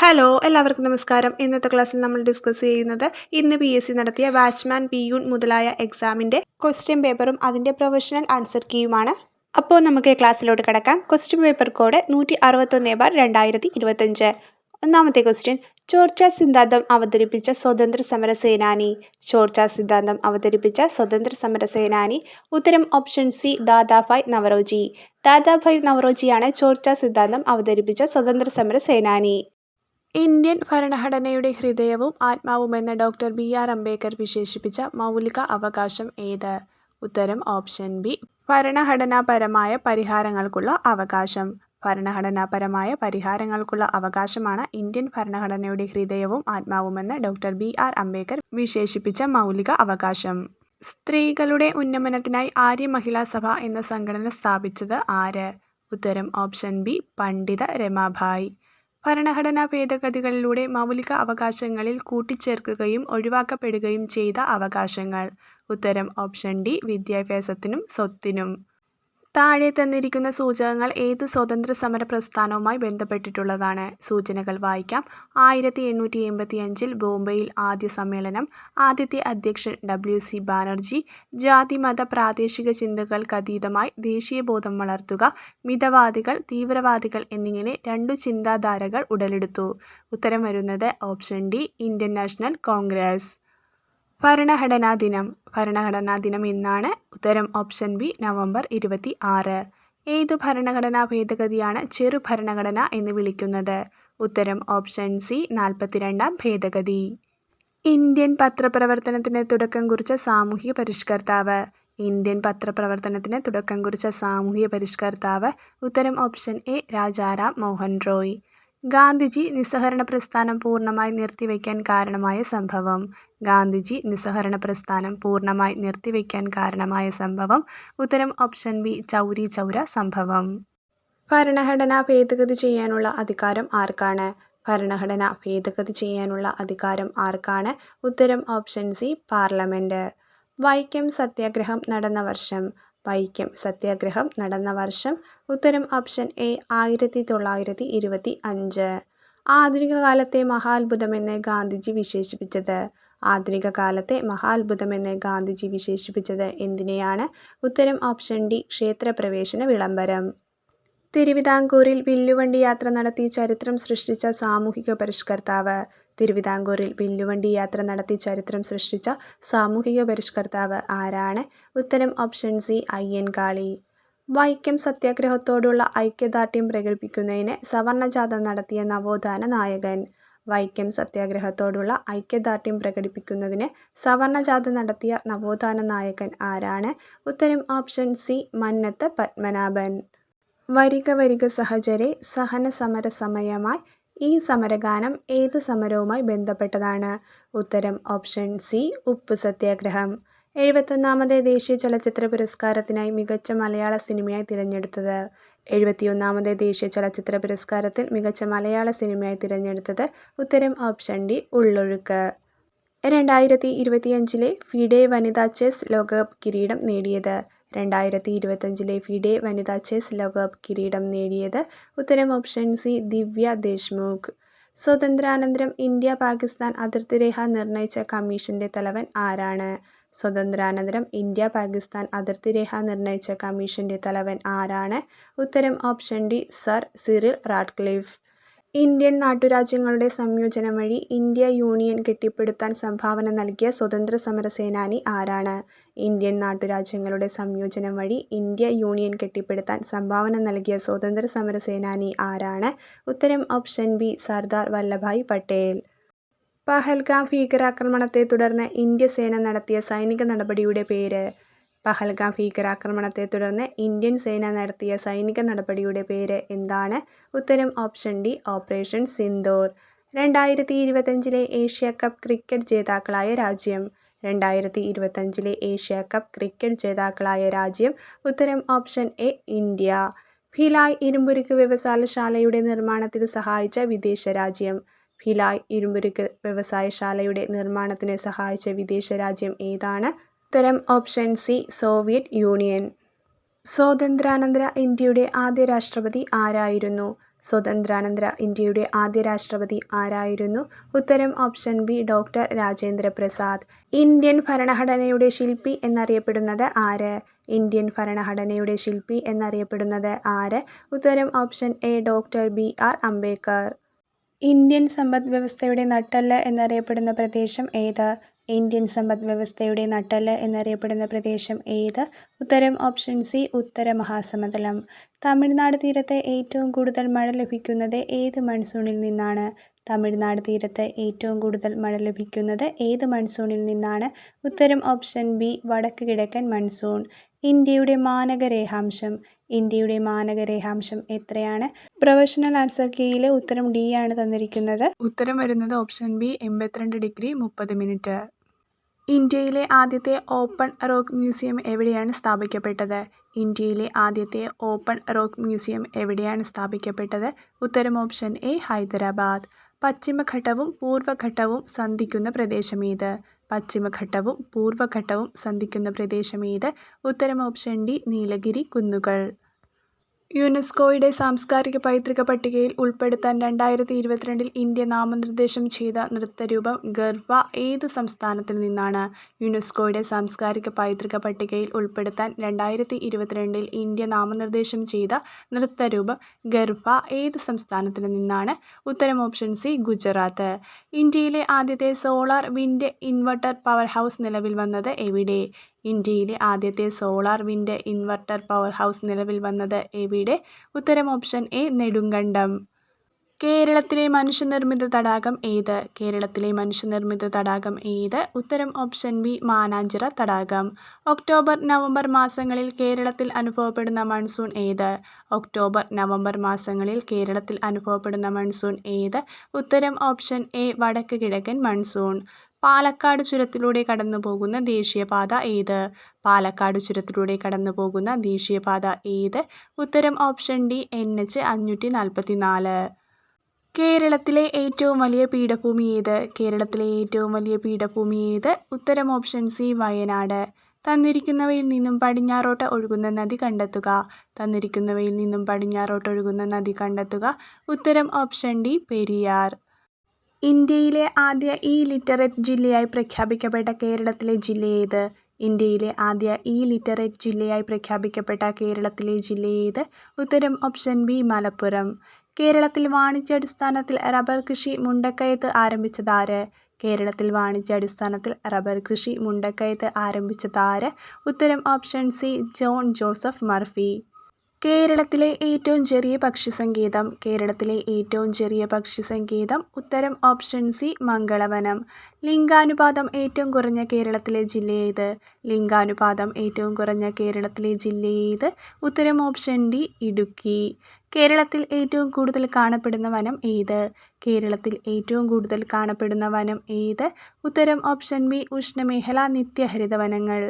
Hello എല്ലാവർക്കും നമസ്കാരം. ഇന്നത്തെ ക്ലാസ്സിൽ നമ്മൾ ഡിസ്കസ് ചെയ്യുന്നത് ഇന്ന് പി എസ് സി നടത്തിയ വാച്ച്മാൻ പി യൂൺ മുതലായ എക്സാമിന്റെ ക്വസ്റ്റ്യൻ പേപ്പറും അതിന്റെ പ്രൊഫഷണൽ ആൻസർ കീയുമാണ് അപ്പോൾ നമുക്ക് ക്ലാസ്സിലോട്ട് കിടക്കാം. ക്വസ്റ്റ്യൻ പേപ്പർ കോഡ് നൂറ്റി അറുപത്തൊന്ന് ബാർ രണ്ടായിരത്തി ഇരുപത്തഞ്ച് ഒന്നാമത്തെ ക്വസ്റ്റ്യൻ ചോർച്ച സിദ്ധാന്തം അവതരിപ്പിച്ച സ്വതന്ത്ര സമര സേനാനി. ചോർച്ച സിദ്ധാന്തം അവതരിപ്പിച്ച സ്വതന്ത്ര സമര സേനാനി. ഉത്തരം ഓപ്ഷൻ സി ദാദാഭായ് നവറോജി. ദാദാഭായ് നവറോജിയാണ് ചോർച്ച സിദ്ധാന്തം അവതരിപ്പിച്ച സ്വതന്ത്ര സമര സേനാനി. ഇന്ത്യൻ ഭരണഘടനയുടെ ഹൃദയവും ആത്മാവുമെന്ന് ഡോക്ടർ ബി ആർ അംബേദ്കർ വിശേഷിപ്പിച്ച മൗലിക അവകാശം ഏത്? ഉത്തരം ഓപ്ഷൻ ബി ഭരണഘടനാപരമായ പരിഹാരങ്ങൾക്കുള്ള അവകാശം. ഭരണഘടനാപരമായ പരിഹാരങ്ങൾക്കുള്ള അവകാശമാണ് ഇന്ത്യൻ ഭരണഘടനയുടെ ഹൃദയവും ആത്മാവുമെന്ന് ഡോക്ടർ ബി ആർ അംബേദ്കർ വിശേഷിപ്പിച്ച മൗലിക അവകാശം. സ്ത്രീകളുടെ ഉന്നമനത്തിനായി ആര്യ മഹിളാ സഭ എന്ന സംഘടന സ്ഥാപിച്ചത് ആര്? ഉത്തരം ഓപ്ഷൻ ബി പണ്ഡിത രമാഭായ്. ഭരണഘടനാ ഭേദഗതികളിലൂടെ മൗലിക അവകാശങ്ങളിൽ കൂട്ടിച്ചേർക്കുകയും ഒഴിവാക്കപ്പെടുകയും ചെയ്ത അവകാശങ്ങൾ. ഉത്തരം ഓപ്ഷൻ ഡി വിദ്യാഭ്യാസത്തിനും സ്വത്തിനും. താഴെ തന്നിരിക്കുന്ന സൂചകങ്ങൾ ഏത് സ്വതന്ത്ര സമര പ്രസ്ഥാനവുമായി ബന്ധപ്പെട്ടിട്ടുള്ളതാണ്? സൂചനകൾ വായിക്കാം. ആയിരത്തി എണ്ണൂറ്റി എൺപത്തി അഞ്ചിൽ ബോംബെയിൽ ആദ്യ സമ്മേളനം. ആദ്യത്തെ അധ്യക്ഷൻ ഡബ്ല്യു സി ബാനർജി. ജാതിമത പ്രാദേശിക ചിന്തകൾക്കതീതമായി ദേശീയബോധം വളർത്തുക. മിതവാദികൾ തീവ്രവാദികൾ എന്നിങ്ങനെ രണ്ടു ചിന്താധാരകൾ ഉടലെടുത്തു. ഉത്തരം വരുന്നത് option D Indian National Congress. ഭരണഘടനാ ദിനം. ഭരണഘടനാ ദിനം എന്നാണ് ഉത്തരം ഓപ്ഷൻ ബി നവംബർ ഇരുപത്തി ആറ്. ഏതു ഭരണഘടനാ ഭേദഗതിയാണ് ചെറു ഭരണഘടന എന്ന് വിളിക്കുന്നത്? ഉത്തരം ഓപ്ഷൻ സി നാൽപ്പത്തിരണ്ടാം ഭേദഗതി. ഇന്ത്യൻ പത്രപ്രവർത്തനത്തിന് തുടക്കം കുറിച്ച സാമൂഹിക പരിഷ്കർത്താവ്. ഇന്ത്യൻ പത്രപ്രവർത്തനത്തിന് തുടക്കം കുറിച്ച സാമൂഹിക പരിഷ്കർത്താവ്. ഉത്തരം ഓപ്ഷൻ എ രാജാറാം മോഹൻ റോയ്. ഗാന്ധിജി നിസ്സഹരണ പ്രസ്ഥാനം പൂർണമായി നിർത്തിവെക്കാൻ കാരണമായ സംഭവം. ഗാന്ധിജി നിസ്സഹരണ പ്രസ്ഥാനം പൂർണമായി നിർത്തിവെക്കാൻ കാരണമായ സംഭവം. ഉത്തരം ഓപ്ഷൻ ബി ചൗരി ചൗര സംഭവം. ഭരണഘടന ഭേദഗതി ചെയ്യാനുള്ള അധികാരം ആർക്കാണ്? ഭരണഘടന ഭേദഗതി ചെയ്യാനുള്ള അധികാരം ആർക്കാണ്? ഉത്തരം ഓപ്ഷൻ സി പാർലമെന്റ് വൈക്കം സത്യാഗ്രഹം നടന്ന വർഷം. വൈക്കം. സത്യാഗ്രഹം നടന്ന വർഷം ഉത്തരം ഓപ്ഷൻ എ ആയിരത്തി തൊള്ളായിരത്തി ഇരുപത്തി അഞ്ച് ആധുനിക കാലത്തെ മഹാത്ഭുതമെന്ന് ഗാന്ധിജി വിശേഷിപ്പിച്ചത്. ആധുനിക കാലത്തെ മഹാത്ഭുതമെന്ന് ഗാന്ധിജി വിശേഷിപ്പിച്ചത് എന്തിനെയാണ്? ഉത്തരം ഓപ്ഷൻ ഡി ക്ഷേത്രപ്രവേശന വിളംബരം. തിരുവിതാംകൂറിൽ വില്ലുവണ്ടി യാത്ര നടത്തി ചരിത്രം സൃഷ്ടിച്ച സാമൂഹിക പരിഷ്കർത്താവ്. തിരുവിതാംകൂറിൽ വില്ലുവണ്ടി യാത്ര നടത്തി ചരിത്രം സൃഷ്ടിച്ച സാമൂഹിക പരിഷ്കർത്താവ് ആരാണ്? ഉത്തരം ഓപ്ഷൻ സി അയ്യൻകാളി വൈക്കം സത്യാഗ്രഹത്തോടുള്ള ഐക്യദാർഢ്യം പ്രകടിപ്പിക്കുന്നതിന് സവർണജാഥ നടത്തിയ നവോത്ഥാന നായകൻ. വൈക്കം സത്യാഗ്രഹത്തോടുള്ള ഐക്യദാർഢ്യം പ്രകടിപ്പിക്കുന്നതിന് സവർണജാഥ നടത്തിയ നവോത്ഥാന നായകൻ ആരാണ്? ഉത്തരം ഓപ്ഷൻ സി മന്നത്ത് പത്മനാഭൻ. വരിക വരിക സഹചരെ സഹന സമര സമയമായി. ഈ സമരഗാനം ഏത് സമരവുമായി ബന്ധപ്പെട്ടതാണ്? ഉത്തരം ഓപ്ഷൻ സി ഉപ്പ് സത്യാഗ്രഹം. എഴുപത്തൊന്നാമത് ദേശീയ ചലച്ചിത്ര പുരസ്കാരത്തിനായി മികച്ച മലയാള സിനിമയായി തിരഞ്ഞെടുത്തത്. എഴുപത്തിയൊന്നാമത് ദേശീയ ചലച്ചിത്ര പുരസ്കാരത്തിൽ മികച്ച മലയാള സിനിമയായി തിരഞ്ഞെടുത്തത് ഉത്തരം ഓപ്ഷൻ ഡി ഉള്ളൊഴുക്ക്. രണ്ടായിരത്തി ഇരുപത്തിയഞ്ചിലെ ഫിഡെ വനിതാ ചെസ് ലോകകപ്പ് കിരീടം നേടിയത്. രണ്ടായിരത്തി ഇരുപത്തഞ്ചിലെ ഫിഡെ വനിതാ ചെസ് ലോകകപ്പ് കിരീടം നേടിയത് ഉത്തരം ഓപ്ഷൻ സി ദിവ്യ ദേശ്മുഖ്. സ്വതന്ത്രാനന്തരം ഇന്ത്യ പാകിസ്ഥാൻ അതിർത്തി രേഖ നിർണയിച്ച കമ്മീഷന്റെ തലവൻ ആരാണ്? സ്വതന്ത്രാനന്തരം ഇന്ത്യ പാകിസ്ഥാൻ അതിർത്തി രേഖ നിർണയിച്ച കമ്മീഷന്റെ തലവൻ ആരാണ്? ഉത്തരം option D sir Cyril Radcliffe. Indian നാട്ടുരാജ്യങ്ങളുടെ സംയോജനം വഴി ഇന്ത്യ യൂണിയൻ കെട്ടിപ്പടുത്താൻ സംഭാവന നൽകിയ സ്വതന്ത്ര സമര സേനാനി ആരാണ്? ഇന്ത്യൻ നാട്ടുരാജ്യങ്ങളുടെ സംയോജനം വഴി ഇന്ത്യ യൂണിയൻ കെട്ടിപ്പടുത്താൻ സംഭാവന നൽകിയ സ്വതന്ത്ര സമര സേനാനി ആരാണ്? ഉത്തരം ഓപ്ഷൻ ബി സർദാർ വല്ലഭായ് പട്ടേൽ. പഹൽഗാം ഭീകരാക്രമണത്തെ തുടർന്ന് ഇന്ത്യ സേന നടത്തിയ സൈനിക നടപടിയുടെ പേര് പഹൽഗാം ഭീകരാക്രമണത്തെ തുടർന്ന് ഇന്ത്യൻ സേന നടത്തിയ സൈനിക നടപടിയുടെ പേര് എന്താണ്? ഉത്തരം ഓപ്ഷൻ ഡി ഓപ്പറേഷൻ സിന്ദൂർ. രണ്ടായിരത്തി ഇരുപത്തഞ്ചിലെ ഏഷ്യ കപ്പ് ക്രിക്കറ്റ് ജേതാക്കളായ രാജ്യം. രണ്ടായിരത്തി ഇരുപത്തഞ്ചിലെ ഏഷ്യ കപ്പ് ക്രിക്കറ്റ് ജേതാക്കളായ രാജ്യം. ഉത്തരം ഓപ്ഷൻ എ ഇന്ത്യ. ഭിലായ് ഇരുമ്പുരുക്ക് വ്യവസായശാലയുടെ നിർമ്മാണത്തിൽ സഹായിച്ച വിദേശ രാജ്യം. ഭിലായ് ഇരുമ്പുരുക്ക് വ്യവസായശാലയുടെ നിർമ്മാണത്തിന് സഹായിച്ച വിദേശ രാജ്യം ഏതാണ്? ഉത്തരം ഓപ്ഷൻ സി സോവിയറ്റ് യൂണിയൻ. സ്വാതന്ത്ര്യാനന്തര ഇന്ത്യയുടെ ആദ്യ രാഷ്ട്രപതി ആരായിരുന്നു? സ്വാതന്ത്ര്യാനന്തര ഇന്ത്യയുടെ ആദ്യ രാഷ്ട്രപതി ആരായിരുന്നു? ഉത്തരം option B doctor Rajendra Prasad Indian ഭരണഘടനയുടെ ശില്പി എന്നറിയപ്പെടുന്നത് ആര്? ഇന്ത്യൻ ഭരണഘടനയുടെ ശില്പി എന്നറിയപ്പെടുന്നത് ആര്? ഉത്തരം option A doctor B R Ambedkar. Indian സമ്പദ് വ്യവസ്ഥയുടെ നട്ടല്ല എന്നറിയപ്പെടുന്ന പ്രദേശം ഏത്? ഇന്ത്യൻ സമ്പദ് വ്യവസ്ഥയുടെ നട്ടെല്ല് എന്നറിയപ്പെടുന്ന പ്രദേശം ഏത്? ഉത്തരം ഓപ്ഷൻ സി ഉത്തര മഹാസമതലം. തമിഴ്നാട് തീരത്തെ ഏറ്റവും കൂടുതൽ മഴ ലഭിക്കുന്നത് ഏത് മൺസൂണിൽ നിന്നാണ്? തമിഴ്നാട് തീരത്ത് ഏറ്റവും കൂടുതൽ മഴ ലഭിക്കുന്നത് ഏത് മൺസൂണിൽ നിന്നാണ്? ഉത്തരം ഓപ്ഷൻ ബി വടക്ക് കിഴക്കൻ മൺസൂൺ. ഇന്ത്യയുടെ മാനകരേഖാംശം. ഇന്ത്യയുടെ മാനകരേഖാംശം എത്രയാണ്? പ്രൊഫഷണൽ ആൻസർ കീയിൽ ഉത്തരം ഡി ആണ് തന്നിരിക്കുന്നത്. ഉത്തരം വരുന്നത് ഓപ്ഷൻ ബി എൺപത്തിരണ്ട് ഡിഗ്രി മുപ്പത് മിനിറ്റ്. ഇന്ത്യയിലെ ആദ്യത്തെ ഓപ്പൺ റോക്ക് മ്യൂസിയം എവിടെയാണ് സ്ഥാപിക്കപ്പെട്ടത്? ഇന്ത്യയിലെ ആദ്യത്തെ ഓപ്പൺ റോക്ക് മ്യൂസിയം എവിടെയാണ് സ്ഥാപിക്കപ്പെട്ടത്? ഉത്തരം ഓപ്ഷൻ എ ഹൈദരാബാദ്. പശ്ചിമഘട്ടവും പൂർവഘട്ടവും സന്ധിക്കുന്ന പ്രദേശമേത് പശ്ചിമഘട്ടവും പൂർവഘട്ടവും സന്ധിക്കുന്ന പ്രദേശമേത് ഉത്തരം ഓപ്ഷൻ ഡി നീലഗിരി കുന്നുകൾ. യുനെസ്കോയുടെ സാംസ്കാരിക പൈതൃക പട്ടികയിൽ ഉൾപ്പെടുത്താൻ രണ്ടായിരത്തി ഇരുപത്തിരണ്ടിൽ ഇന്ത്യ നാമനിർദ്ദേശം ചെയ്ത നൃത്തരൂപം ഗർവ ഏത് സംസ്ഥാനത്തിൽ നിന്നാണ് യുനെസ്കോയുടെ സാംസ്കാരിക പൈതൃക പട്ടികയിൽ ഉൾപ്പെടുത്താൻ രണ്ടായിരത്തി ഇരുപത്തിരണ്ടിൽ ഇന്ത്യ നാമനിർദ്ദേശം ചെയ്ത നൃത്തരൂപം ഗർവ ഏത് സംസ്ഥാനത്തിൽ നിന്നാണ്? ഉത്തരം ഓപ്ഷൻ സി ഗുജറാത്ത്. ഇന്ത്യയിലെ ആദ്യത്തെ solar wind inverter power house നിലവിൽ വന്നത് എവിടെ? ഇന്ത്യയിലെ ആദ്യത്തെ solar wind inverter power house നിലവിൽ വന്നത് എവിടെ? ഉത്തരം ഓപ്ഷൻ എ നെടുങ്കണ്ടം. കേരളത്തിലെ മനുഷ്യനിർമ്മിത തടാകം ഏത്? കേരളത്തിലെ മനുഷ്യനിർമ്മിത തടാകം ഏത്? ഉത്തരം ഓപ്ഷൻ ബി മാനാഞ്ചിറ തടാകം. ഒക്ടോബർ നവംബർ മാസങ്ങളിൽ കേരളത്തിൽ അനുഭവപ്പെടുന്ന മൺസൂൺ ഏത്? ഒക്ടോബർ നവംബർ മാസങ്ങളിൽ കേരളത്തിൽ അനുഭവപ്പെടുന്ന മൺസൂൺ ഏത്? ഉത്തരം ഓപ്ഷൻ എ വടക്ക് കിഴക്കൻ മൺസൂൺ. പാലക്കാട് ചുരത്തിലൂടെ കടന്നു പോകുന്ന ദേശീയപാത ഏത്? പാലക്കാട് ചുരത്തിലൂടെ കടന്നു പോകുന്ന ദേശീയപാത ഏത്? ഉത്തരം ഓപ്ഷൻ ഡി എൻ എച്ച് അഞ്ഞൂറ്റി നാൽപ്പത്തി നാല് കേരളത്തിലെ ഏറ്റവും വലിയ പീഠഭൂമി ഏത്? കേരളത്തിലെ ഏറ്റവും വലിയ പീഠഭൂമി ഏത്? ഉത്തരം ഓപ്ഷൻ സി വയനാട്. തന്നിരിക്കുന്നവയിൽ നിന്നും പടിഞ്ഞാറോട്ട് ഒഴുകുന്ന നദി കണ്ടെത്തുക. തന്നിരിക്കുന്നവയിൽ നിന്നും പടിഞ്ഞാറോട്ട് ഒഴുകുന്ന നദി കണ്ടെത്തുക. ഉത്തരം ഓപ്ഷൻ ഡി പെരിയാർ. ഇന്ത്യയിലെ ആദ്യ ഇ ലിറ്ററേറ്റ് ജില്ലയായി പ്രഖ്യാപിക്കപ്പെട്ട കേരളത്തിലെ ജില്ല ഏത്? ഇന്ത്യയിലെ ആദ്യ ഇ ലിറ്ററേറ്റ് ജില്ലയായി പ്രഖ്യാപിക്കപ്പെട്ട കേരളത്തിലെ ജില്ല ഏത്? ഉത്തരം ഓപ്ഷൻ ബി മലപ്പുറം. കേരളത്തിൽ വാണിജ്യാടിസ്ഥാനത്തിൽ റബ്ബർ കൃഷി മുണ്ടക്കയത്ത് ആരംഭിച്ചതാര്? കേരളത്തിൽ വാണിജ്യാടിസ്ഥാനത്തിൽ റബ്ബർ കൃഷി മുണ്ടക്കയത്ത് ആരംഭിച്ചതാര്? ഉത്തരം option C John Joseph Murphy. കേരളത്തിലെ ഏറ്റവും ചെറിയ പക്ഷി സങ്കേതം കേരളത്തിലെ ഏറ്റവും ചെറിയ പക്ഷി സങ്കേതം ഉത്തരം ഓപ്ഷൻ സി മംഗളവനം. ലിംഗാനുപാതം ഏറ്റവും കുറഞ്ഞ കേരളത്തിലെ ജില്ല ഏത്? ലിംഗാനുപാതം ഏറ്റവും കുറഞ്ഞ കേരളത്തിലെ ജില്ല ഏത്? ഉത്തരം ഓപ്ഷൻ ഡി ഇടുക്കി. കേരളത്തിൽ ഏറ്റവും കൂടുതൽ കാണപ്പെടുന്ന വനം ഏത്? കേരളത്തിൽ ഏറ്റവും കൂടുതൽ കാണപ്പെടുന്ന വനം ഏത്? ഉത്തരം ഓപ്ഷൻ ബി ഉഷ്ണമേഖല നിത്യഹരിത വനങ്ങൾ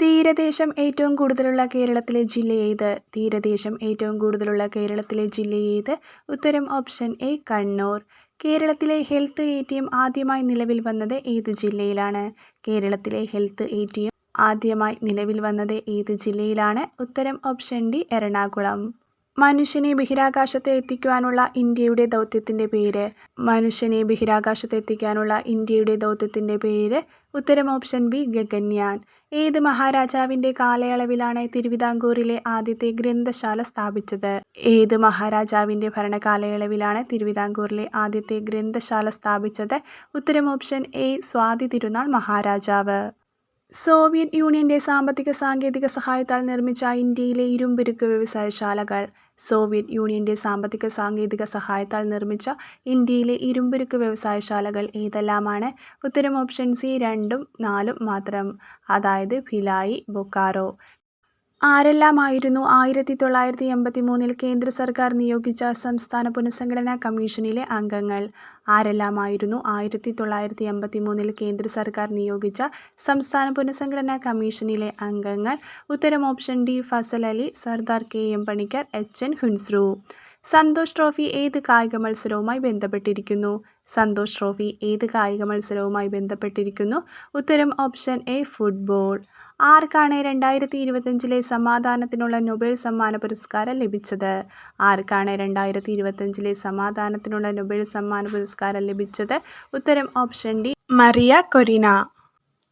തീരദേശം ഏറ്റവും കൂടുതലുള്ള കേരളത്തിലെ ജില്ല ഏത്? തീരദേശം ഏറ്റവും കൂടുതലുള്ള കേരളത്തിലെ ജില്ല ഏത്? ഉത്തരം ഓപ്ഷൻ എ കണ്ണൂർ. കേരളത്തിലെ ഹെൽത്ത് എ ടി എം ആദ്യമായി നിലവിൽ വന്നത് ഏത് ജില്ലയിലാണ്? കേരളത്തിലെ ഹെൽത്ത് എ ടി എം ആദ്യമായി നിലവിൽ വന്നത് ഏത് ജില്ലയിലാണ്? ഉത്തരം ഓപ്ഷൻ ഡി എറണാകുളം. മനുഷ്യനെ ബഹിരാകാശത്ത് എത്തിക്കുവാനുള്ള ഇന്ത്യയുടെ ദൗത്യത്തിന്റെ പേര് മനുഷ്യനെ ബഹിരാകാശത്ത് എത്തിക്കാനുള്ള ഇന്ത്യയുടെ ദൗത്യത്തിന്റെ പേര് ഉത്തരം ഓപ്ഷൻ ബി ഗഗന്യാൻ ഏത് മഹാരാജാവിന്റെ കാലയളവിലാണ് തിരുവിതാംകൂറിലെ ആദ്യത്തെ ഗ്രന്ഥശാല സ്ഥാപിച്ചത്? ഏത് മഹാരാജാവിന്റെ ഭരണകാലയളവിലാണ് തിരുവിതാംകൂറിലെ ആദ്യത്തെ ഗ്രന്ഥശാല സ്ഥാപിച്ചത്? ഉത്തരം ഓപ്ഷൻ എ സ്വാതി തിരുനാൾ മഹാരാജാവ്. സോവിയറ്റ് യൂണിയന്റെ സാമ്പത്തിക സാങ്കേതിക സഹായത്താൽ നിർമ്മിച്ച ഇന്ത്യയിലെ ഇരുമ്പുരുക്ക് വ്യവസായശാലകൾ. സോവിയറ്റ് യൂണിയന്റെ സാമ്പത്തിക സാങ്കേതിക സഹായത്താൽ നിർമ്മിച്ച ഇന്ത്യയിലെ ഇരുമ്പുരുക്ക് വ്യവസായശാലകൾ ഏതെല്ലാമാണ്? ഉത്തരം ഓപ്ഷൻ സി രണ്ടും നാലും മാത്രം. അതായത് ഭിലായി ബൊക്കാറോ. ആരെല്ലാമായിരുന്നു ആയിരത്തി തൊള്ളായിരത്തി എൺപത്തി മൂന്നിൽ കേന്ദ്ര സർക്കാർ നിയോഗിച്ച സംസ്ഥാന പുനഃസംഘടനാ കമ്മീഷനിലെ അംഗങ്ങൾ? ആരെല്ലാമായിരുന്നു ആയിരത്തി തൊള്ളായിരത്തി എൺപത്തി മൂന്നിൽ കേന്ദ്ര സർക്കാർ നിയോഗിച്ച സംസ്ഥാന പുനഃസംഘടനാ കമ്മീഷനിലെ അംഗങ്ങൾ? ഉത്തരം option D Fazal Ali Sardar K M Panikkar H N Kunzru. Santosh trophy ഏത് കായിക മത്സരവുമായി ബന്ധപ്പെട്ടിരിക്കുന്നു? സന്തോഷ് ട്രോഫി ഏത് കായിക മത്സരവുമായി ബന്ധപ്പെട്ടിരിക്കുന്നു? ഉത്തരം ഓപ്ഷൻ എ ഫുട്ബോൾ. ആർക്കാണ് രണ്ടായിരത്തി ഇരുപത്തഞ്ചിലെ സമാധാനത്തിനുള്ള നൊബേൽ സമ്മാന പുരസ്കാരം ലഭിച്ചത്? ആർക്കാണ് രണ്ടായിരത്തി ഇരുപത്തഞ്ചിലെ സമാധാനത്തിനുള്ള നൊബേൽ സമ്മാന പുരസ്കാരം ലഭിച്ചത്? ഉത്തരം ഓപ്ഷൻ ഡി മറിയ കൊരിന.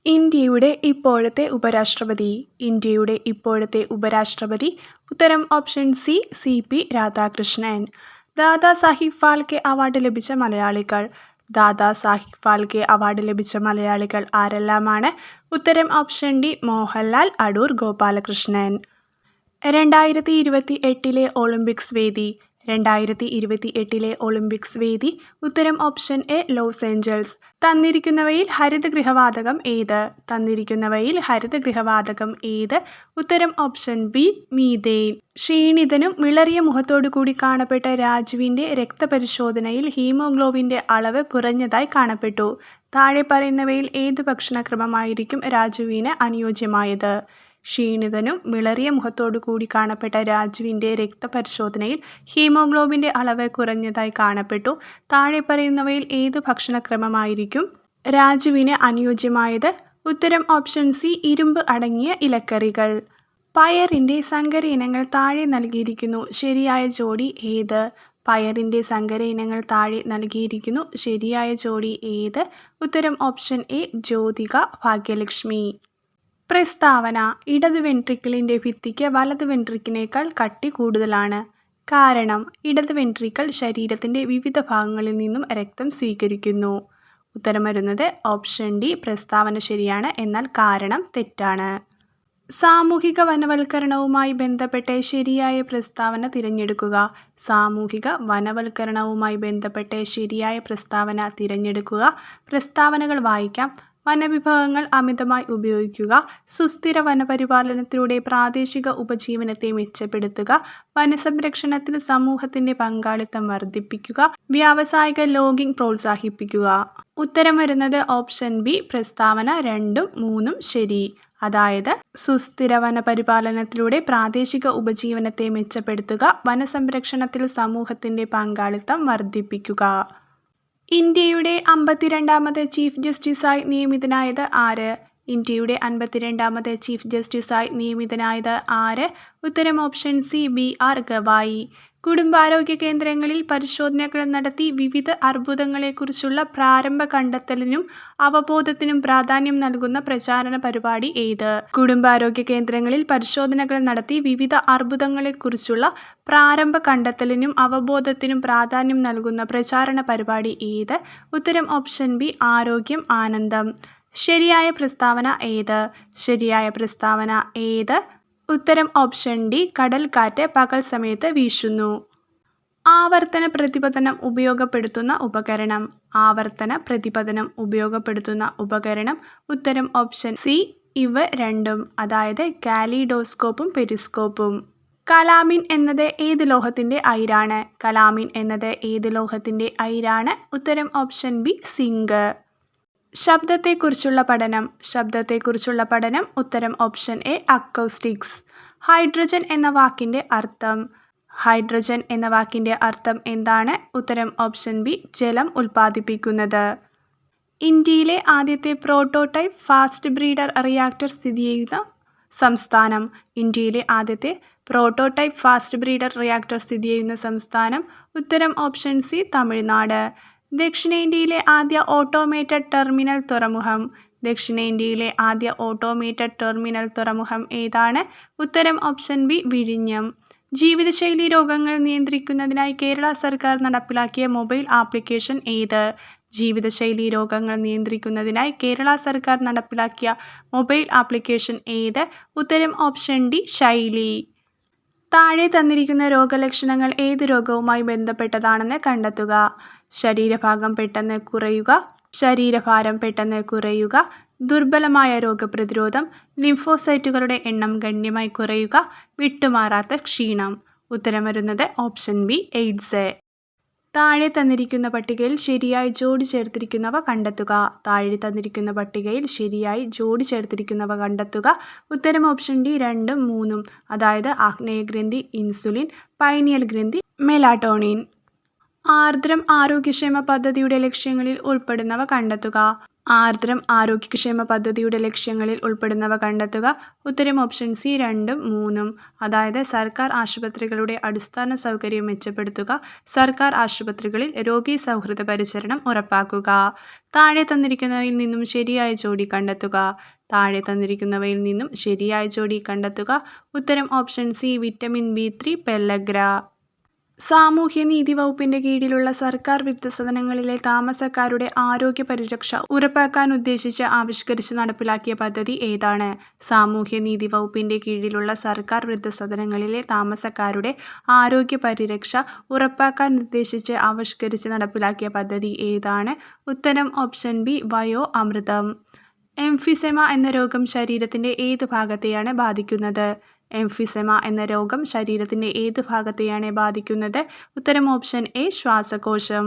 ഇന്ത്യയുടെ ഇപ്പോഴത്തെ ഉപരാഷ്ട്രപതി. ഇന്ത്യയുടെ ഇപ്പോഴത്തെ ഉപരാഷ്ട്രപതി. ഉത്തരം option C C P Radhakrishnan. Dada Saheb Phalke award ലഭിച്ച മലയാളികൾ. ദാദാ സാഹിബ് ഫാൽക്കെ അവാർഡ് ലഭിച്ച മലയാളികൾ ആരെല്ലാമാണ്? ഉത്തരം ഓപ്ഷൻ ഡി മോഹൻലാൽ അടൂർ ഗോപാലകൃഷ്ണൻ. രണ്ടായിരത്തി ഇരുപത്തി എട്ടിലെ ഒളിമ്പിക്സ് വേദി രണ്ടായിരത്തി ഇരുപത്തി എട്ടിലെ ഒളിമ്പിക്സ് വേദി ഉത്തരം ഓപ്ഷൻ എ ലോസ് ഏഞ്ചൽസ്. തന്നിരിക്കുന്നവയിൽ ഹരിതഗൃഹവാതകം ഏത്? തന്നിരിക്കുന്നവയിൽ ഹരിതഗൃഹവാതകം ഏത്? ഉത്തരം ഓപ്ഷൻ ബി മീതേൻ ക്ഷീണിതനും വിളറിയ മുഖത്തോടു കൂടി കാണപ്പെട്ട രാജുവിന്റെ രക്തപരിശോധനയിൽ ഹീമോഗ്ലോബിന്റെ അളവ് കുറഞ്ഞതായി കാണപ്പെട്ടു. താഴെ പറയുന്നവയിൽ ഏത് ഭക്ഷണക്രമമായിരിക്കും രാജുവിന് അനുയോജ്യമായത്? ക്ഷീണിതനും വിളറിയ മുഖത്തോടു കൂടി കാണപ്പെട്ട രാജുവിന്റെ രക്തപരിശോധനയിൽ ഹീമോഗ്ലോബിന്റെ അളവ് കുറഞ്ഞതായി കാണപ്പെട്ടു. താഴെ പറയുന്നവയിൽ ഏത് ഭക്ഷണക്രമമായിരിക്കും? രാജുവിന് അനുയോജ്യമായത് ഉത്തരം ഓപ്ഷൻ സി ഇരുമ്പ് അടങ്ങിയ ഇലക്കറികൾ. പയറിന്റെ സങ്കര ഇനങ്ങൾ താഴെ നൽകിയിരിക്കുന്നു ശരിയായ ജോഡി ഏത്? പയറിന്റെ സങ്കര ഇനങ്ങൾ താഴെ നൽകിയിരിക്കുന്നു ശരിയായ ജോഡി ഏത്? ഉത്തരം ഓപ്ഷൻ എ ജ്യോതിക ഭാഗ്യലക്ഷ്മി. പ്രസ്താവന ഇടത് വെൻട്രിക്കിളിന്റെ ഭിത്തിക്ക് വലത് വെൻട്രിക്കിനേക്കാൾ കട്ടി കൂടുതലാണ്. കാരണം ഇടത് വെൻട്രിക്കിൾ ശരീരത്തിന്റെ വിവിധ ഭാഗങ്ങളിൽ നിന്നും രക്തം സ്വീകരിക്കുന്നു. ഉത്തരം വരുന്നത് ഓപ്ഷൻ ഡി പ്രസ്താവന ശരിയാണ് എന്നാൽ കാരണം തെറ്റാണ്. സാമൂഹിക വനവൽക്കരണവുമായി ബന്ധപ്പെട്ട് ശരിയായ പ്രസ്താവന തിരഞ്ഞെടുക്കുക. സാമൂഹിക വനവൽക്കരണവുമായി ബന്ധപ്പെട്ട് ശരിയായ പ്രസ്താവന തിരഞ്ഞെടുക്കുക. പ്രസ്താവനകൾ വായിക്കാം. വനവിഭവങ്ങൾ അമിതമായി ഉപയോഗിക്കുക. സുസ്ഥിര വനപരിപാലനത്തിലൂടെ പ്രാദേശിക ഉപജീവനത്തെ മെച്ചപ്പെടുത്തുക. വനസംരക്ഷണത്തിൽ സമൂഹത്തിന്റെ പങ്കാളിത്തം വർദ്ധിപ്പിക്കുക. വ്യാവസായിക ലോഗിംഗ് പ്രോത്സാഹിപ്പിക്കുക. ഉത്തരം വരുന്നത് ഓപ്ഷൻ ബി പ്രസ്താവന രണ്ടും മൂന്നും ശരി. അതായത് സുസ്ഥിര വനപരിപാലനത്തിലൂടെ പ്രാദേശിക ഉപജീവനത്തെ മെച്ചപ്പെടുത്തുക. വനസംരക്ഷണത്തിൽ സമൂഹത്തിന്റെ പങ്കാളിത്തം വർദ്ധിപ്പിക്കുക. ഇന്ത്യയുടെ അമ്പത്തിരണ്ടാമത് ചീഫ് ജസ്റ്റിസായി നിയമിതനായത് ആര്? ഇന്ത്യയുടെ അൻപത്തിരണ്ടാമത് ചീഫ് ജസ്റ്റിസായി നിയമിതനായത് ആര്? ഉത്തരം option C B R Gavai. കുടുംബാരോഗ്യ കേന്ദ്രങ്ങളിൽ പരിശോധനകൾ നടത്തി വിവിധ അർബുദങ്ങളെക്കുറിച്ചുള്ള പ്രാരംഭ കണ്ടെത്തലിനും അവബോധത്തിനും പ്രാധാന്യം നൽകുന്ന പ്രചാരണ പരിപാടി ഏത്? കുടുംബാരോഗ്യ കേന്ദ്രങ്ങളിൽ പരിശോധനകൾ നടത്തി വിവിധ അർബുദങ്ങളെക്കുറിച്ചുള്ള പ്രാരംഭ കണ്ടെത്തലിനും അവബോധത്തിനും പ്രാധാന്യം നൽകുന്ന പ്രചാരണ പരിപാടി ഏത്? ഉത്തരം ഓപ്ഷൻ ബി ആരോഗ്യം ആനന്ദം. ശരിയായ പ്രസ്താവന ഏത്? ശരിയായ പ്രസ്താവന ഏത്? ഉത്തരം ഓപ്ഷൻ ഡി കടൽക്കാറ്റ് പകൽ സമയത്ത് വീശുന്നു. ആവർത്തന പ്രതിപതനം ഉപയോഗപ്പെടുത്തുന്ന ഉപകരണം. ആവർത്തന പ്രതിപതനം ഉപയോഗപ്പെടുത്തുന്ന ഉപകരണം. ഉത്തരം ഓപ്ഷൻ സി ഇവ രണ്ടും അതായത് കാലിഡോസ്കോപ്പും പെരിസ്കോപ്പും. കലാമിൻ എന്നത് ഏത് ലോഹത്തിന്റെ അയിരാണ്? കലാമിൻ എന്നത് ഏത് ലോഹത്തിന്റെ അയിരാണ്? ഉത്തരം ഓപ്ഷൻ ബി സിങ്ക്. ശബ്ദത്തെക്കുറിച്ചുള്ള പഠനം. ശബ്ദത്തെക്കുറിച്ചുള്ള പഠനം ഉത്തരം ഓപ്ഷൻ എ അക്കോസ്റ്റിക്സ് ഹൈഡ്രജൻ എന്ന വാക്കിന്റെ അർത്ഥം. ഹൈഡ്രജൻ എന്ന വാക്കിന്റെ അർത്ഥം എന്താണ്? ഉത്തരം ഓപ്ഷൻ ബി ജലം ഉൽപ്പാദിപ്പിക്കുന്നത്. ഇന്ത്യയിലെ ആദ്യത്തെ പ്രോട്ടോടൈപ്പ് ഫാസ്റ്റ് ബ്രീഡർ റിയാക്ടർ സ്ഥിതി ചെയ്യുന്ന സംസ്ഥാനം. ഇന്ത്യയിലെ ആദ്യത്തെ പ്രോട്ടോടൈപ്പ് ഫാസ്റ്റ് ബ്രീഡർ റിയാക്ടർ സ്ഥിതി ചെയ്യുന്ന സംസ്ഥാനം ഉത്തരം ഓപ്ഷൻ സി തമിഴ്നാട്. ദക്ഷിണേന്ത്യയിലെ ആദ്യ ഓട്ടോമേറ്റഡ് ടെർമിനൽ തുറമുഖം. ദക്ഷിണേന്ത്യയിലെ ആദ്യ ഓട്ടോമേറ്റഡ് ടെർമിനൽ തുറമുഖം ഏതാണ്? ഉത്തരം ഓപ്ഷൻ ബി വിഴിഞ്ഞം. ജീവിതശൈലി രോഗങ്ങൾ നിയന്ത്രിക്കുന്നതിനായി കേരള സർക്കാർ നടപ്പിലാക്കിയ മൊബൈൽ ആപ്ലിക്കേഷൻ ഏത്? ജീവിതശൈലി രോഗങ്ങൾ നിയന്ത്രിക്കുന്നതിനായി കേരള സർക്കാർ നടപ്പിലാക്കിയ മൊബൈൽ ആപ്ലിക്കേഷൻ ഏത്? ഉത്തരം ഓപ്ഷൻ ഡി ശൈലി. താഴെ തന്നിരിക്കുന്ന രോഗലക്ഷണങ്ങൾ ഏത് രോഗവുമായി ബന്ധപ്പെട്ടതാണെന്ന് കണ്ടെത്തുക. ശരീരഭാഗം പെട്ടെന്ന് കുറയുക ശരീരഭാരം പെട്ടെന്ന് കുറയുക ദുർബലമായ രോഗപ്രതിരോധം ലിംഫോസൈറ്റുകളുടെ എണ്ണം ഗണ്യമായി കുറയുക വിട്ടുമാറാത്ത ക്ഷീണം. ഉത്തരം വരുന്നത് ഓപ്ഷൻ ബി എയ്ഡ്സ് താഴെ തന്നിരിക്കുന്ന പട്ടികയിൽ ശരിയായി ജോഡി ചേർത്തിരിക്കുന്നവ കണ്ടെത്തുക. താഴെ തന്നിരിക്കുന്ന പട്ടികയിൽ ശരിയായി ജോഡി ചേർത്തിരിക്കുന്നവ കണ്ടെത്തുക. ഉത്തരം ഓപ്ഷൻ ഡി രണ്ടും മൂന്നും. അതായത് ആഗ്നേയഗ്രന്ഥി ഇൻസുലിൻ പൈനിയൽ ഗ്രന്ഥി മെലാട്ടോണിൻ. ആർദ്രം ആരോഗ്യക്ഷേമ പദ്ധതിയുടെ ലക്ഷ്യങ്ങളിൽ ഉൾപ്പെടുന്നവ കണ്ടെത്തുക. ആർദ്രം ആരോഗ്യക്ഷേമ പദ്ധതിയുടെ ലക്ഷ്യങ്ങളിൽ ഉൾപ്പെടുന്നവ കണ്ടെത്തുക. ഉത്തരം ഓപ്ഷൻ സി രണ്ടും മൂന്നും. അതായത് സർക്കാർ ആശുപത്രികളുടെ അടിസ്ഥാന സൗകര്യം മെച്ചപ്പെടുത്തുക. സർക്കാർ ആശുപത്രികളിൽ രോഗീ സൗഹൃദ പരിചരണം ഉറപ്പാക്കുക. താഴെ തന്നിരിക്കുന്നവയിൽ നിന്നും ശരിയായ ജോഡി കണ്ടെത്തുക. താഴെ തന്നിരിക്കുന്നവയിൽ നിന്നും ശരിയായ ജോഡി കണ്ടെത്തുക. ഉത്തരം option C vitamin B three pellagra സാമൂഹ്യനീതി വകുപ്പിന്റെ കീഴിലുള്ള സർക്കാർ വൃദ്ധസദനങ്ങളിലെ താമസക്കാരുടെ ആരോഗ്യ പരിരക്ഷ ഉറപ്പാക്കാൻ ഉദ്ദേശിച്ച് ആവിഷ്കരിച്ച് നടപ്പിലാക്കിയ പദ്ധതി ഏതാണ്? സാമൂഹ്യനീതി വകുപ്പിന്റെ കീഴിലുള്ള സർക്കാർ വൃദ്ധസദനങ്ങളിലെ താമസക്കാരുടെ ആരോഗ്യ പരിരക്ഷ ഉറപ്പാക്കാൻ ഉദ്ദേശിച്ച് ആവിഷ്കരിച്ച് നടപ്പിലാക്കിയ പദ്ധതി ഏതാണ്? ഉത്തരം option B Vayo Amritham. Emphysema എന്ന രോഗം ശരീരത്തിന്റെ ഏത് ഭാഗത്തെയാണ് ബാധിക്കുന്നത്? എംഫിസെമ എന്ന രോഗം ശരീരത്തിന്റെ ഏത് ഭാഗത്തെയാണ് ബാധിക്കുന്നത്? ഉത്തരം ഓപ്ഷൻ എ ശ്വാസകോശം.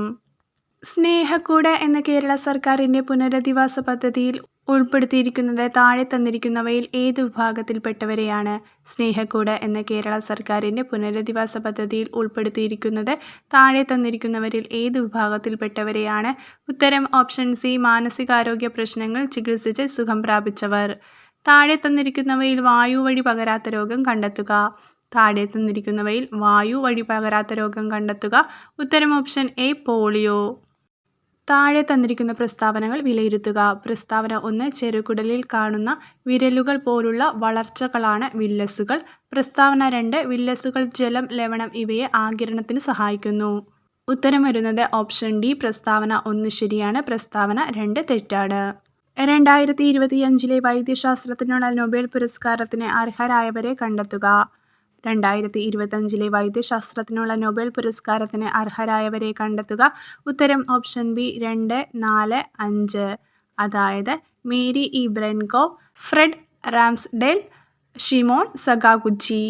സ്നേഹക്കൂട് എന്ന കേരള സർക്കാരിന്റെ പുനരധിവാസ പദ്ധതിയിൽ ഉൾപ്പെടുത്തിയിരിക്കുന്നത് താഴെ തന്നിരിക്കുന്നവയിൽ ഏത് വിഭാഗത്തിൽപ്പെട്ടവരെയാണ്? സ്നേഹക്കൂട് എന്ന കേരള സർക്കാരിന്റെ പുനരധിവാസ പദ്ധതിയിൽ ഉൾപ്പെടുത്തിയിരിക്കുന്നത് താഴെ തന്നിരിക്കുന്നവരിൽ ഏത് വിഭാഗത്തിൽപ്പെട്ടവരെയാണ്? ഉത്തരം ഓപ്ഷൻ സി മാനസികാരോഗ്യ പ്രശ്നങ്ങൾ ചികിത്സിച്ച് സുഖം പ്രാപിച്ചവർ. താഴെ തന്നിരിക്കുന്നവയിൽ വായു വഴി പകരാത്ത രോഗം കണ്ടെത്തുക. താഴെ തന്നിരിക്കുന്നവയിൽ വായു വഴി പകരാത്ത രോഗം കണ്ടെത്തുക. ഉത്തരം ഓപ്ഷൻ എ പോളിയോ. താഴെ തന്നിരിക്കുന്ന പ്രസ്താവനകൾ വിലയിരുത്തുക. പ്രസ്താവന ഒന്ന് ചെറുകുടലിൽ കാണുന്ന വിരലുകൾ പോലുള്ള വളർച്ചകളാണ് വില്ലസുകൾ. പ്രസ്താവന രണ്ട് വില്ലസുകൾ ജലം ലവണം ഇവയെ ആകിരണത്തിന് സഹായിക്കുന്നു. ഉത്തരം വരുന്നത് ഓപ്ഷൻ ഡി പ്രസ്താവന ഒന്ന് ശരിയാണ്. പ്രസ്താവന രണ്ട് തെറ്റാണ്. രണ്ടായിരത്തി ഇരുപത്തിയഞ്ചിലെ വൈദ്യശാസ്ത്രത്തിനുള്ള നൊബേൽ പുരസ്കാരത്തിന് അർഹരായവരെ കണ്ടെത്തുക. രണ്ടായിരത്തി ഇരുപത്തഞ്ചിലെ വൈദ്യശാസ്ത്രത്തിനുള്ള നൊബേൽ പുരസ്കാരത്തിന് അർഹരായവരെ കണ്ടെത്തുക. ഉത്തരം ഓപ്ഷൻ ബി രണ്ട് നാല് അഞ്ച്. അതായത് Mary E Fred Ramsdell Shimon Sakaguchi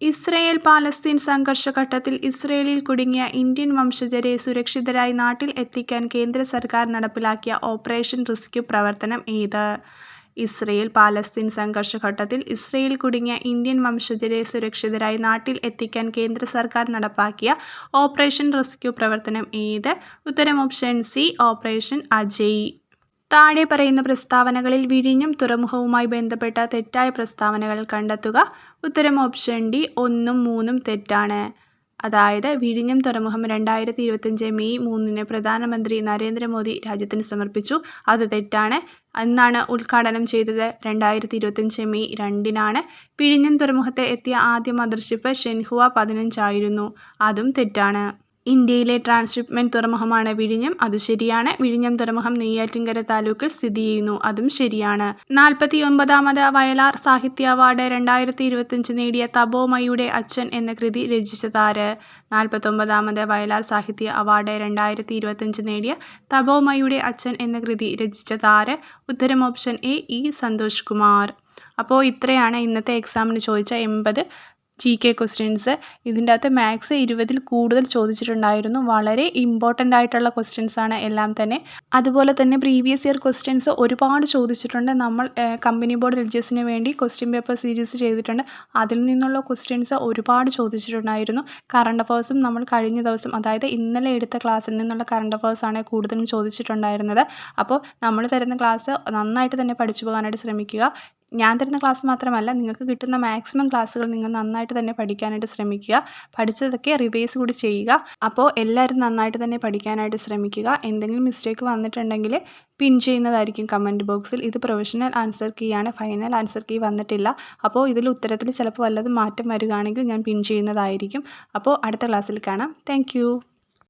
Israel Palestine സംഘർഷഘട്ടത്തിൽ ഇസ്രയേലിൽ കുടുങ്ങിയ ഇന്ത്യൻ വംശജരെ സുരക്ഷിതരായി നാട്ടിൽ എത്തിക്കാൻ കേന്ദ്ര സർക്കാർ നടപ്പിലാക്കിയ ഓപ്പറേഷൻ റെസ്ക്യൂ പ്രവർത്തനം ഏത്? ഇസ്രയേൽ പാലസ്തീൻ സംഘർഷഘട്ടത്തിൽ ഇസ്രയേൽ കുടുങ്ങിയ ഇന്ത്യൻ വംശജരെ സുരക്ഷിതരായി നാട്ടിൽ എത്തിക്കാൻ കേന്ദ്ര സർക്കാർ നടപ്പാക്കിയ ഓപ്പറേഷൻ റെസ്ക്യൂ പ്രവർത്തനം ഏത്? ഉത്തരം ഓപ്ഷൻ സി ഓപ്പറേഷൻ അജയ്. താഴെ പറയുന്ന പ്രസ്താവനകളിൽ വിഴിഞ്ഞം തുറമുഖവുമായി ബന്ധപ്പെട്ട തെറ്റായ പ്രസ്താവനകൾ കണ്ടെത്തുക. ഉത്തരം ഓപ്ഷൻ ഡി ഒന്നും മൂന്നും തെറ്റാണ്. അതായത് വിഴിഞ്ഞം തുറമുഖം രണ്ടായിരത്തി ഇരുപത്തഞ്ച് മെയ് മൂന്നിന് പ്രധാനമന്ത്രി നരേന്ദ്രമോദി രാജ്യത്തിന് സമർപ്പിച്ചു. അത് തെറ്റാണ്. അന്നാണ് ഉദ്ഘാടനം ചെയ്തത് രണ്ടായിരത്തി ഇരുപത്തഞ്ച് മെയ് രണ്ടിനാണ്. വിഴിഞ്ഞം തുറമുഖത്തെ എത്തിയ ആദ്യ മദർഷിപ്പ് ഷെൻഹുവ പതിനഞ്ചായിരുന്നു. അതും തെറ്റാണ്. ഇന്ത്യയിലെ ട്രാൻസ്ഷിപ്മെന്റ് തുറമുഖമാണ് വിഴിഞ്ഞം. അത് ശരിയാണ്. വിഴിഞ്ഞം തുറമുഖം നെയ്യാറ്റിൻകര താലൂക്കിൽ സ്ഥിതി ചെയ്യുന്നു. അതും ശരിയാണ്. നാൽപ്പത്തി ഒൻപതാമത് വയലാർ സാഹിത്യ അവാർഡ് രണ്ടായിരത്തി ഇരുപത്തിയഞ്ച് നേടിയ തപോമയുടെ അച്ഛൻ എന്ന കൃതി രചിച്ചതാര്? നാൽപ്പത്തൊമ്പതാമത് വയലാർ സാഹിത്യ അവാർഡ് രണ്ടായിരത്തി ഇരുപത്തിയഞ്ച് നേടിയ തപോമയുടെ അച്ഛൻ എന്ന കൃതി രചിച്ചതാര്? ഉത്തരം option A E Santosh Kumar. അപ്പോൾ ഇത്രയാണ് ഇന്നത്തെ എക്സാമിന് ചോദിച്ച എൺപത് ജി കെ ക്വസ്റ്റ്യൻസ് ഇതിന്റെ അകത്ത് മാത്സ് ഇരുപതിൽ കൂടുതൽ ചോദിച്ചിട്ടുണ്ടായിരുന്നു. വളരെ ഇമ്പോർട്ടന്റ് ആയിട്ടുള്ള ക്വസ്റ്റ്യൻസ് ആണ് എല്ലാം തന്നെ. അതുപോലെ തന്നെ പ്രീവിയസ് ഇയർ ക്വസ്റ്റ്യൻസ് ഒരുപാട് ചോദിച്ചിട്ടുണ്ട്. നമ്മൾ കമ്പനി ബോർഡ് റിലീജിയസിന് വേണ്ടി ക്വസ്റ്റ്യൻ പേപ്പർ സീരീസ് ചെയ്തിട്ടുണ്ട്. അതിൽ നിന്നുള്ള ക്വസ്റ്റ്യൻസ് ഒരുപാട് ചോദിച്ചിട്ടുണ്ടായിരുന്നു. കറണ്ട് അഫേഴ്സും നമ്മൾ കഴിഞ്ഞ ദിവസം അതായത് ഇന്നലെ എടുത്ത ക്ലാസ്സിൽ നിന്നുള്ള കറണ്ട് അഫേഴ്സ് ആണ് കൂടുതലും ചോദിച്ചിട്ടുണ്ടായിരുന്നത്. അപ്പോൾ നമ്മൾ തരുന്ന ക്ലാസ് നന്നായിട്ട് തന്നെ പഠിച്ചു പോകാനായിട്ട് ശ്രമിക്കുക. ഞാൻ തരുന്ന ക്ലാസ് മാത്രമല്ല നിങ്ങൾക്ക് കിട്ടുന്ന മാക്സിമം ക്ലാസ്സുകൾ നിങ്ങൾ നന്നായിട്ട് തന്നെ പഠിക്കാനായിട്ട് ശ്രമിക്കുക. പഠിച്ചതൊക്കെ റിവൈസ് കൂടി ചെയ്യുക. അപ്പോൾ എല്ലാവരും നന്നായിട്ട് തന്നെ പഠിക്കാനായിട്ട് ശ്രമിക്കുക. എന്തെങ്കിലും മിസ്റ്റേക്ക് വന്നിട്ടുണ്ടെങ്കിൽ പിൻ ചെയ്യുന്നതായിരിക്കും കമന്റ് ബോക്സിൽ ഇത് പ്രൊഫഷണൽ ആൻസർ കീ ആണ്. ഫൈനൽ ആൻസർ കീ വന്നിട്ടില്ല. അപ്പോൾ ഇതിൽ ഉത്തരത്തിൽ ചിലപ്പോൾ വല്ലതും മാറ്റം വരികയാണെങ്കിൽ ഞാൻ പിൻ ചെയ്യുന്നതായിരിക്കും. അപ്പോൾ അടുത്ത ക്ലാസ്സിൽ കാണാം. താങ്ക്